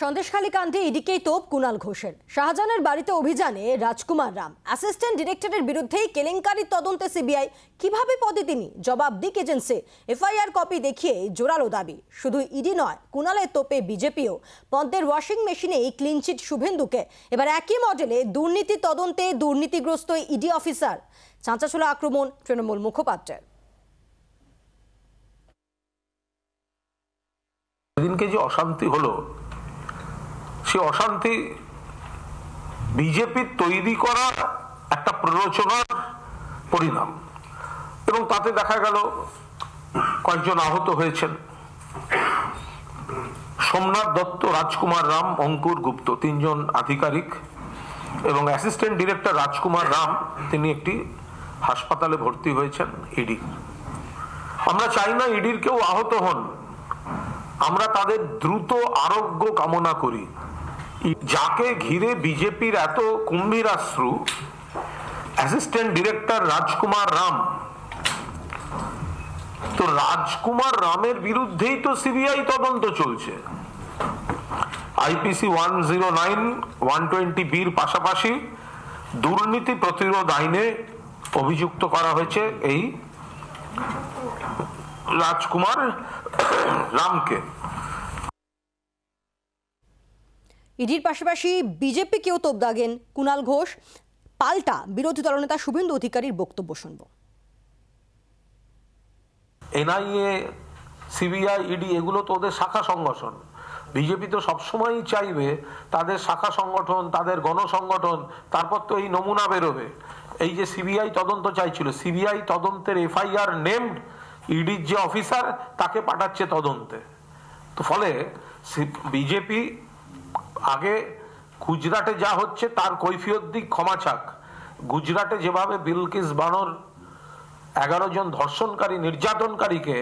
সন্দেশখালী কাণ্ডে ইডিকেই তোপ কুণাল ঘোষের। শাহজাহানের বাড়িতে অভিযানে রাজকুমার রাম। অ্যাসিস্ট্যান্ট ডিরেক্টরের বিরুদ্ধেই কেলেঙ্কারির তদন্তে সিবিআই কীভাবে পদে তিনি? জবাব দিক এজেন্সি। এফআইআর কপি দেখিয়ে জোরালো দাবি। শুধু ইডি নয়, কুণালের তোপে বিজেপিও। পদ্মের ওয়াশিং মেশিনেই ক্লিনচিট শুভেন্দুকে। এবার একই মডেলে দুর্নীতি তদন্তে দুর্নীতিগ্রস্ত ইডি অফিসার। চাঁচাছোলা আক্রমণ, তৃণমূল মুখপাত্রের সেদিনকে যে অশান্তি হলো সে অশান্তি বিজেপির তৈরি করা একটা প্ররোচনার পরিণাম। এবং তাতে দেখা গেল কয়েকজন আহত হয়েছেন। সোমনাথ দত্ত, রাজকুমার রাম, অঙ্কুর গুপ্ত তিনজন আধিকারিক এবং অ্যাসিস্ট্যান্ট ডিরেক্টর রাজকুমার রাম, তিনি একটি হাসপাতালে ভর্তি হয়েছেন ইডি। আমরা চাই না ইডির কেউ আহত হন। আমরা তাদের দ্রুত আরোগ্য কামনা করি। যাকে ঘিরে বিজেপির এত কুম্ভীরাশ্রু অ্যাসিস্ট্যান্ট ডিরেক্টর রাজকুমার রাম। তো রাজকুমার রামের বিরুদ্ধেই তো সিবিআই তদন্ত চলছে। IPC one zero nine one twenty বির পাশাপাশি দুর্নীতি প্রতিরোধ আইনে অভিযুক্ত করা হয়েছে এই রাজকুমার রামকে। ইডির পাশাপাশি বিজেপিকেও তোপ দাগেন কুণাল ঘোষ। পাল্টা বিরোধী দলনেতা শুভেন্দু অধিকারীর বক্তব্য শুনব। এনআইএ, সিবিআই, ইডি এগুলো তো ওদের শাখা সংগঠন। বিজেপি তো সবসময়ই চাইবে তাদের শাখা সংগঠন, তাদের গণসংগঠন, তারপর তো এই নমুনা বেরোবে। এই যে সিবিআই তদন্ত চাইছিল, সিবিআই তদন্তের এফআইআর নেমড ইডির যে অফিসার, তাকে পাঠাচ্ছে তদন্তে। তো ফলে বিজেপি আগে গুজরাটে যা হচ্ছে তার কৈফিয়ত দিক, ক্ষমা চাক। গুজরাটে যেভাবে বিলকিস বানর এগারো জন ধর্ষণকারী, নির্যাতনকারীকে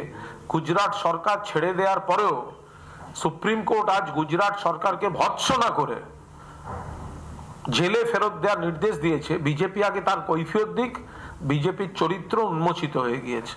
গুজরাট সরকার ছেড়ে দেওয়ার পরেও সুপ্রিম কোর্ট আজ গুজরাট সরকারকে ভৎসনা করে জেলে ফেরত দেওয়ার নির্দেশ দিয়েছে। বিজেপি আগে তার কৈফিয়ত দিক, বিজেপির চরিত্র উন্মোচিত হয়ে গিয়েছে।